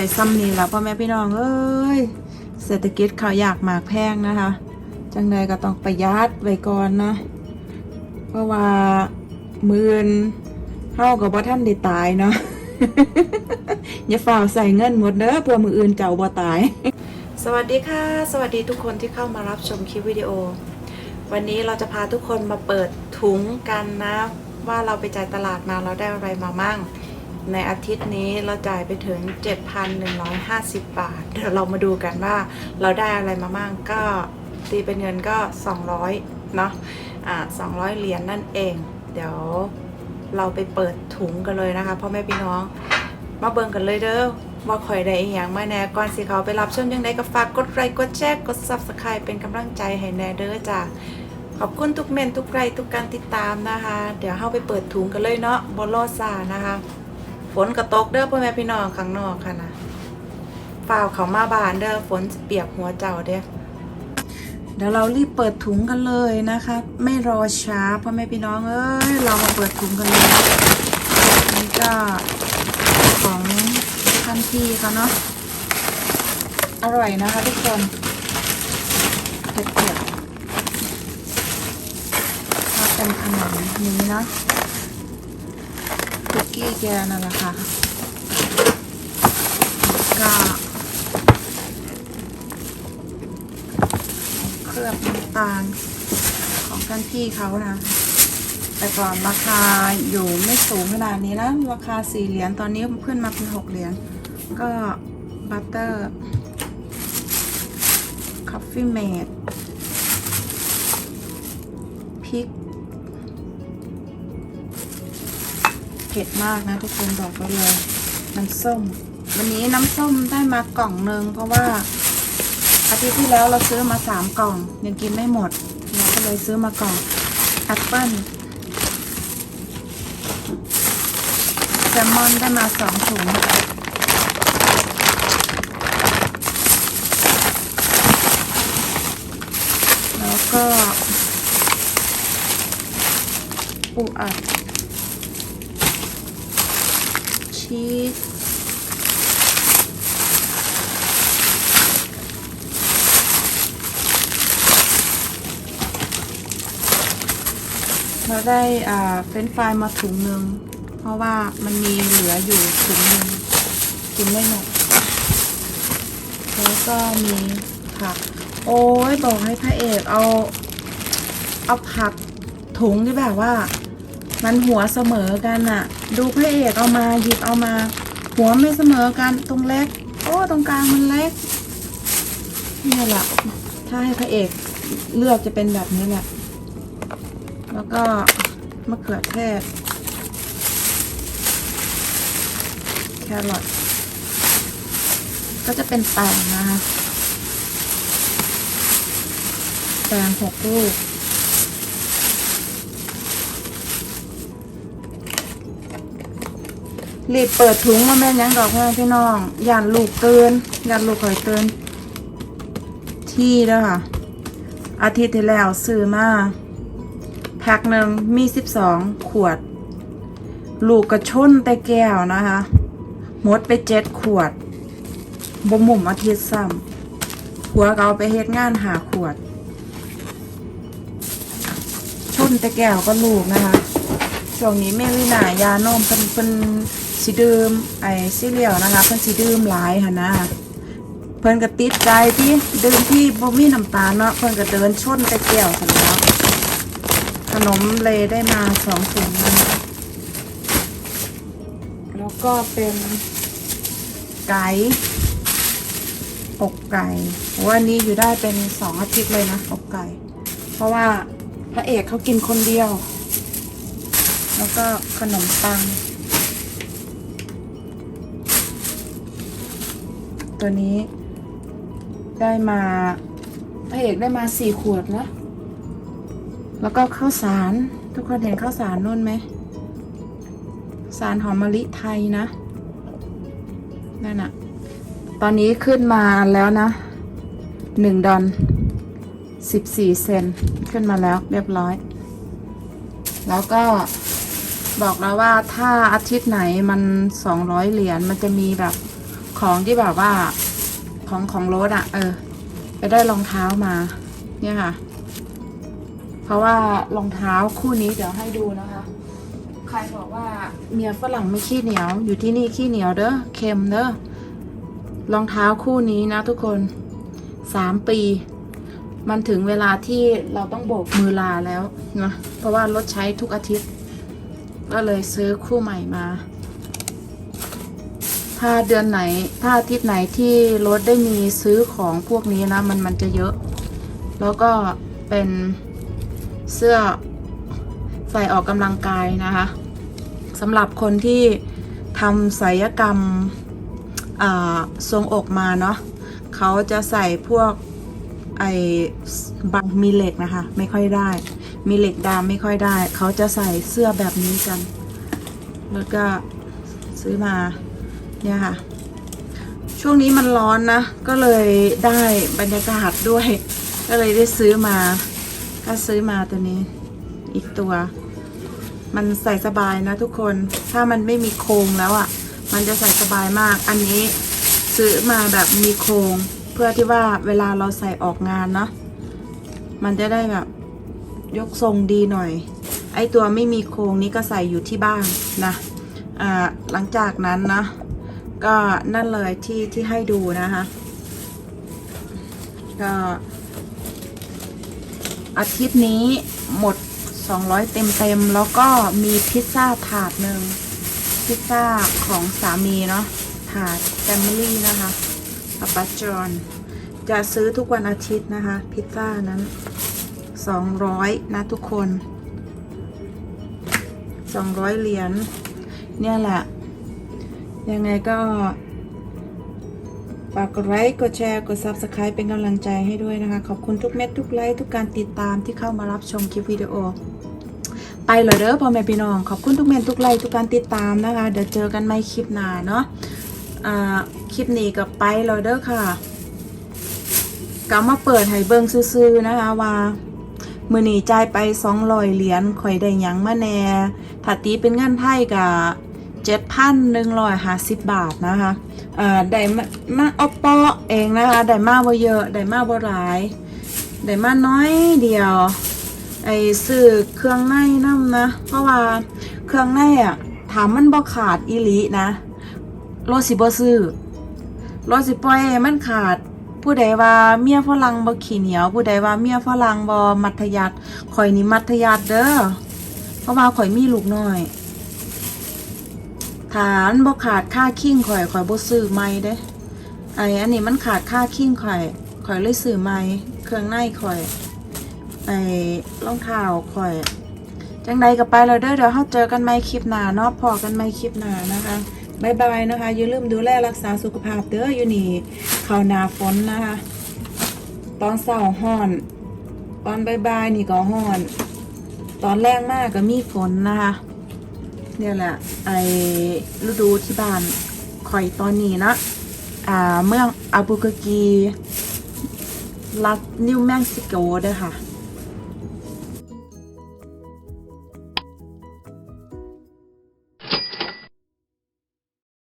ได้ซ้ำนี่แล้วพ่อแม่พี่น้องเอ้ยเศรษฐกิจเขาอยากหมากแพงนะคะ จังใดก็ต้องประหยัดไว้ก่อนนะเพราะว่ามือนเฮากับบ่ท่านได้ตายเนาะอย่าฝ่าใส่เงินหมดเด้อเพื่อมืออื่นเจ้าบ่ตาย สวัสดีค่ะ สวัสดีทุกคนที่เข้ามารับชมคลิปวิดีโอ วันนี้เราจะพาทุกคนมาเปิดถุงกันนะ ว่าเราไปจ่ายตลาดมาเราได้อะไรมามั่ง ในอาทิตย์นี้เราจ่ายไปถึง 7,150 บาท เดี๋ยวเรามาดูกันว่าเราได้อะไรมามั่งก็ตีเป็นเงินก็ 200เนาะอ่า200 เหรียญนั่นเอง เดี๋ยวเราไปเปิดถุงกันเลยนะคะพ่อแม่พี่น้อง มาเบิ่งกันเลยเด้อว่าขอยได้อีหยังมาแน่ก่อนสิเขาไปรับชมยังไงก็ฝากกดไลค์กดแชร์กด Subscribe เป็นกำลังใจให้แน่เด้อจ้าขอบคุณทุกเมนทุกไลค์ทุกการติดตามนะคะ เดี๋ยวเข้าไปเปิดถุงกันเลยเนาะบนโลซานะคะ ฝนกระตกเด้อพ่อแม่พี่น้องข้างนอกค่ะนะฝ่าวเขามาบานเด้อฝนเปียกหัวเจ้าเด้อเดี๋ยวเรารีบเปิดถุงกันเลยนะคะ ไม่รอช้าพ่อแม่พี่น้องเอ้ยเรามาเปิดถุงกันเลยนี่ก็ของท่านพี่เขาเนาะอร่อยนะคะทุกคนเผ็ดๆถ้าเป็นขนมนี้เนาะ กี้แกนั่นแหละค่ะก็เคลือบน้ำตาลของท่านพี่เขานะ แต่ก่อนราคาอยู่ไม่สูงขนาดนี้นะราคาสี่เหรียญตอนนี้ขึ้นมาเป็นหกเหรียญก็บัตเตอร์คอฟฟี่เมดพริก เผ็ดมากนะทุกคนบอกไว้เลย น้ำส้ม วันนี้น้ำส้มได้มากล่องหนึ่งเพราะว่าอาทิตย์ที่แล้วเราซื้อมาสามกล่อง ยังกินไม่หมดเราก็เลยซื้อมากล่องแอปเปิ้ลแซลมอนได้มาสองถุงแล้วก็ปูอัด ชีสเราได้เฟรนฟรายมาถุงหนึ่งเพราะว่ามันมีเหลืออยู่ถุงหนึ่งกินไม่หมดแล้วก็มีผัก โอ้ยบอกให้พระเอกเอา เอาผักถุงที่แบบว่า มันหัวเสมอกันอะดูพระเอกเอามาหยิบเอามา หัวไม่เสมอกันตรงเล็ก โอ้ตรงกลางมันเล็กนี่แหละถ้าให้พระเอกเลือกจะเป็นแบบนี้แหละ แล้วก็มะเขือเทศ แครอทก็จะเป็นแตงนะคะแตงหกลูก รีบเปิดถุงมาแม่ยังดอกแม่พี่น้องย่านลูกเตือนย่านลูกคอยเตือนที่เด้อค่ะ อาทิตย์ที่แล้วซื้อมาแพ็คหนึ่งมีสิบสองขวด ลูกกระชนแต่แก้วนะคะหมดไปเจ็ดขวดบ่หมุมอาทิตย์ซ้ำผัวเอาไปเฮ็ดงานหาขวดชนแต่แก้วก็ลูกนะคะช่วงนี้เมลินายานมเพิ่นเพิ่น สิดื่มไอซีเรียลนะคะ เพิ่นสิดื่มหลายหั่นนะเพิ่นก็ติดใจที่ดื่มที่บ่มีน้ำตาลเนาะเพิ่นก็เดินชนแต่แก้วซั่นแล้วขนมเลได้มาสองถุงนะคะแล้วก็เป็นไก่อกไก่วันนี้อยู่ได้เป็นสองอาทิตย์เลยนะอกไก่ เพราะว่าพระเอกเขากินคนเดียว แล้วก็ขนมปัง ตัวนี้ ได้มาพระเอกได้มาสี่ขวดนะ แล้วก็ข้าวสาร ทุกคนเห็นข้าวสารนู่นไหม สารหอมมะลิไทยนะ นั่นอะตอนนี้ขึ้นมาแล้วนะหนึ่งดอนสิบสี่เซนขึ้นมาแล้วเรียบร้อย แล้วก็บอกแล้วว่าถ้าอาทิตย์ไหนมัน200เหรียญมันจะมีแบบ ของที่แบบว่าของของรถอะเออ ไปได้รองเท้ามา เนี่ยค่ะ เพราะว่ารองเท้าคู่นี้เดี๋ยวให้ดูนะคะ ใครบอกว่าเมียฝรั่งไม่ขี้เหนียว อยู่ที่นี่ขี้เหนียวเด้อเค็มเด้อรองเท้าคู่นี้นะทุกคนสามปี มันถึงเวลาที่เราต้องโบกมือลาแล้วนะเพราะว่ารถใช้ทุกอาทิตย์ ก็เลยซื้อคู่ใหม่มา ถ้าเดือนไหน ถ้าอาทิตย์ไหนที่รถได้มีซื้อของพวกนี้นะ มันมันจะเยอะ แล้วก็เป็นเสื้อใส่ออกกำลังกายนะคะสำหรับคนที่ทำศัลยกรรมอ่าทรงอกมาเนาะเขาจะใส่พวกไอ้บังมีเหล็กนะคะ ไม่ค่อยได้ มีเหล็กดามไม่ค่อยได้ เขาจะใส่เสื้อแบบนี้กัน แล้วก็ซื้อมา เนี่ยค่ะ ช่วงนี้มันร้อนนะ ก็เลยได้บรรยากาศด้วย ก็เลยได้ซื้อมา ก็ซื้อมาตัวนี้ อีกตัว มันใส่สบายนะทุกคน ถ้ามันไม่มีโครงแล้วอะ่ะ มันจะใส่สบายมาก อันนี้ซื้อมาแบบมีโครงเพื่อที่ว่าเวลาเราใส่ออกงานเนาะ มันจะได้แบบยกทรงดีหน่อย ไอตัวไม่มีโครงนี้ก็ใส่อยู่ที่บ้านนะอ่าหลังจากนั้นนะ ก็นั่นเลยที่ที่ให้ดูนะคะก็อาทิตย์นี้หมด 200 เต็มเต็มๆแล้วก็มีพิซซ่าถาดหนึ่งพิซซ่าของสามีเนาะถาดแฟมิลี่นะคะกับปัจจอนจะซื้อทุกวันอาทิตย์นะคะ พิซซ่านั้น 200 นะทุกคน 200 เหรียญเนี่ยแหละ ยังไงก็ฝากกดไลค์ กดแชร์ กด Subscribe เป็นกำลังใจให้ด้วยนะคะ ขอบคุณทุกเม็ด ทุกไลค์ ทุกการติดตามที่เข้ามารับชมคลิปวิดีโอ ไปเลยเด้อพ่อแม่พี่น้อง ขอบคุณทุกเม็ดทุกไลค์ ทุกการติดตามนะคะ เดี๋ยวเจอกันใหม่คลิปหน้าเนาะคลิปนี้กับไปเลยเด้อค่ะก็มาเปิดให้เบิ่งซื่อๆนะคะว่ามือนีจ่ายไป200เหรียญข่อยได้ยังมาแน่ถ้าตีเป็นเงินไทยก็ 7,150 บาทนะคะเอ่อได้มามาเอาเปาะเองนะคะได้มาบ่เยอะได้มาบ่หลายได้มาน้อยเดียวไอ้ซื้อเครื่องในนำนะ เพราะว่าเครื่องในอะถามมันบ่ขาดอีลีนะโลสิบ่ซื้อรถสิปล่อยมันขาดผู้ใดว่าเมียฝรั่งบ่ขี้เหนียว ผู้ใดว่าเมียฝรั่งบ่มัธยัติข่อยนี่มัธยัติเด้อเพราะว่าข่อยมีลูกน้อยานบ่ขาดค่าคิงข่อยข่อยบ่ซื้อใหม่เด้ไออันนี้มันขาดค่าคิงข่อยข่อยเลยซื้อใหม่เครื่องในข่อยไอรองเท้าข่อยจังใดก็ไปแล้วเด้อเดี๋ยวเราเจอกันใหม่คลิปหน้าเนาะพอกันใหม่คลิปหน้านะคะบายบายนะคะอย่าลืมดูแลรักษาสุขภาพเด้ออยู่นี่ข้าหนาฝนนะคะตอนเช้าห้อน ตอนบ่ายนี่ก็ห้อน ตอนแรงมากก็มีฝนนะคะ เนี่ยแหละไอฤดูที่บ้านคอยตอนนี้นะอ่าเมืองอาบูกากีรัฐนิวเม็กซิโกด้วยค่ะ